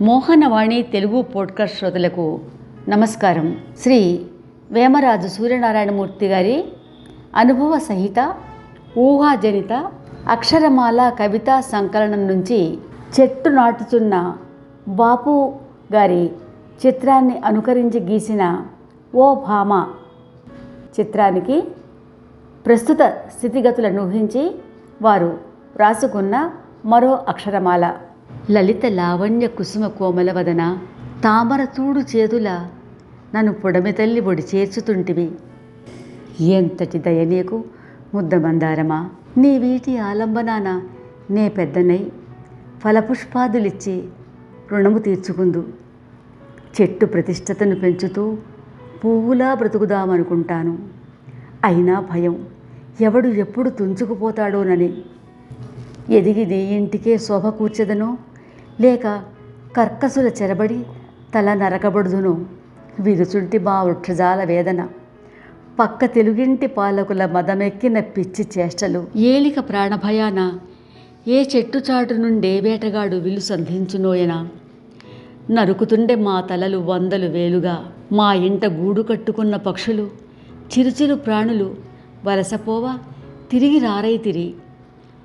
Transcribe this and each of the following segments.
Mohanavani Telugu podcast శ్రోతలకు నమస్కారం. శ్రీ వేమరాజు సూర్యనారాయణమూర్తి గారి అనుభవ సహిత ఊహాజనిత అక్షరమాల కవితా సంకలనం నుంచి చెట్టు నాటుతున్న బాపు గారి చిత్రాన్ని అనుకరించి గీసిన ఓ భామ చిత్రానికి ప్రస్తుత స్థితిగతులను ఊహించి వారు వ్రాసుకున్న మరో అక్షరమాల. లలిత లావణ్య కుసుమ కోమల వదన తామర తూడు చేతుల నన్ను పొడమి తల్లి ఒడి చేర్చుతుంటివి. ఎంతటి దయ నీకు ముద్ద నీ వీటి ఆలంబనాన నే పెద్దనై ఫలపుష్పాదులిచ్చి రుణము తీర్చుకుందు. చెట్టు ప్రతిష్టతను పెంచుతూ పువ్వులా బ్రతుకుదామనుకుంటాను. అయినా భయం ఎవడు ఎప్పుడు తుంచుకుపోతాడోనని. ఎదిగి నీ ఇంటికే శోభ కూర్చదనో లేక కర్కసుల చెరబడి తల నరకబడుదును. విరుచుంటి మా వృక్షజాల వేదన. పక్క తెలుగింటి పాలకుల మదమెక్కిన పిచ్చి చేష్టలు. ఏలిక ప్రాణభయాన ఏ చెట్టు చాటు నుండే వేటగాడు విలు సంధించునోయన. నరుకుతుండే మా తలలు వందలు వేలుగా. మా ఇంట గూడు కట్టుకున్న పక్షులు చిరుచిరు ప్రాణులు వలసపోవా తిరిగి రారైతిరి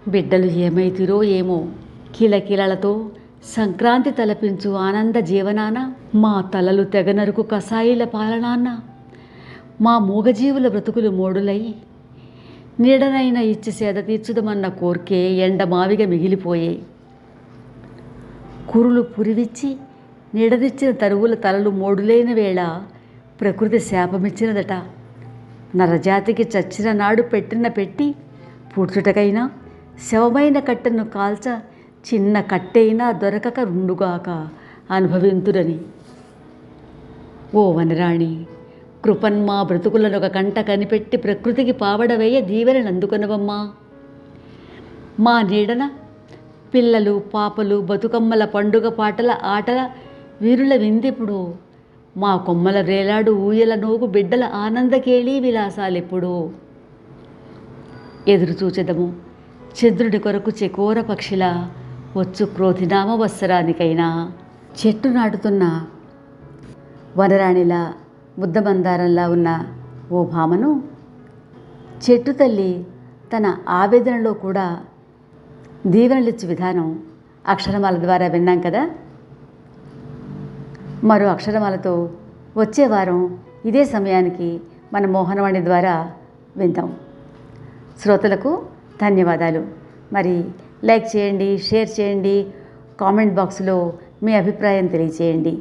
బిడ్డలు ఏమైతిరో ఏమో కిలకిలలతో సంక్రాంతి తలపించు ఆనంద జీవనాన? మా తలలు తెగనరుకు కసాయిల పాలనాన్న మా మూగజీవుల బ్రతుకులు మోడులై నీడనైన ఇచ్చి సేద తీర్చుదమన్న కోర్కే ఎండమావిగా మిగిలిపోయాయి కురులు పురివిచ్చి నీడనిచ్చిన తరువుల తలలు మోడులైన వేళ ప్రకృతి శాపమిచ్చినదట. నరజాతికి చచ్చిన నాడు పెట్టిన పెట్టి పూడ్చుటకైనా శవమైన కట్టెను కాల్చ చిన్న కట్టెయినా దొరకక రుండుగాక అనుభవింతురని. ఓ వనరాణి కృపన్మా బ్రతుకులను ఒక కంట కనిపెట్టి ప్రకృతికి పావడవేయ దీవెనని అందుకొనవమ్మా. మా నీడన పిల్లలు పాపలు బతుకమ్మల పండుగ పాటల ఆటల వీరుల విందిప్పుడు మా కొమ్మల రేలాడు ఊయల నోగు బిడ్డల ఆనందకేళీ విలాసాలెప్పుడు. ఎదురు చూచెదము చంద్రుడి కొరకు చెకోర పక్షిలా వచ్చు క్రోధినామ వత్సరానికైనా చెట్టు నాటుతున్న వనరాణిలా ముద్దమందారంలా ఉన్న ఓ భామను చెట్టు తల్లి తన ఆవేదనలో కూడా దీవెనలిచ్చు విధానం అక్షరమాల ద్వారా విన్నాం కదా? మరో అక్షరమాలతో వచ్చే వారం ఇదే సమయానికి మన మోహనవాణి ద్వారా విందాం. శ్రోతలకు ధన్యవాదాలు. మరి లైక్ చేయండి షేర్ చేయండి కామెంట్ బాక్స్లో మీ అభిప్రాయం తెలియచేయండి.